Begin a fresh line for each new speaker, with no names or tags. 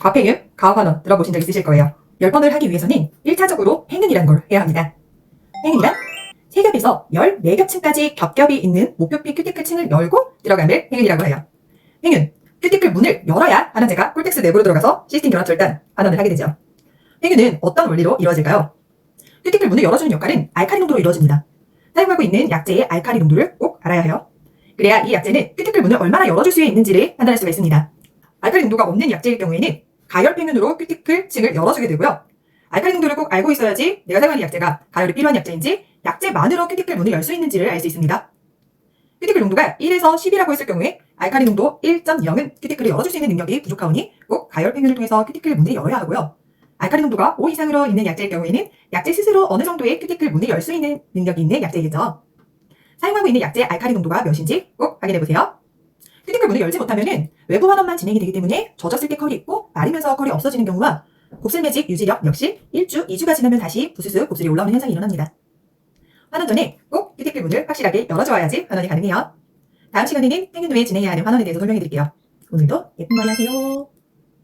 과팽음, 가업환원 들어보신 적 있으실 거예요. 10번을 하기 위해서는 1차적으로 행은이라는 걸 해야 합니다. 행은이란 세 겹에서 14겹층까지 겹겹이 있는 목표피 큐티클 층을 열고 들어감을 행은이라고 해요. 행은, 큐티클 문을 열어야 환원제가 콜텍스 내부로 들어가서 시스템 결합 절단 환원을 하게 되죠. 행은은 어떤 원리로 이루어질까요? 큐티클 문을 열어주는 역할은 알카리 농도로 이루어집니다. 사용하고 있는 약제의 알카리 농도를 꼭 알아야 해요. 그래야 이 약제는 큐티클 문을 얼마나 열어줄 수 있는지를 판단할 수가 있습니다. 알카리 농도가 없는 약제일 경우에는 가열 평균으로 큐티클 층을 열어주게 되고요. 알카리 농도를 꼭 알고 있어야지 내가 사용하는 약제가 가열이 필요한 약제인지 약제만으로 큐티클 문을 열 수 있는지를 알 수 있습니다. 큐티클 농도가 1에서 10이라고 했을 경우에 알카리 농도 1.0은 큐티클을 열어줄 수 있는 능력이 부족하오니 꼭 가열 평균을 통해서 큐티클 문을 열어야 하고요. 알카리 농도가 5 이상으로 있는 약제일 경우에는 약제 스스로 어느 정도의 큐티클 문을 열 수 있는 능력이 있는 약제이겠죠. 사용하고 있는 약제의 알카리 농도가 몇인지 꼭 확인해 보세요. 큐티클 문을 열지 못하면은 외부 환원만 진행이 되기 때문에 젖었을 때 컬이 있고 마르면서 컬이 없어지는 경우와 곱슬 매직 유지력 역시 1주, 2주가 지나면 다시 부스스 곱슬이 올라오는 현상이 일어납니다. 환원 전에 꼭 큐티클 문을 확실하게 열어줘야지 환원이 가능해요. 다음 시간에는 행윤도에 진행해야 하는 환원에 대해서 설명해 드릴게요. 오늘도 예쁜 머리 하세요.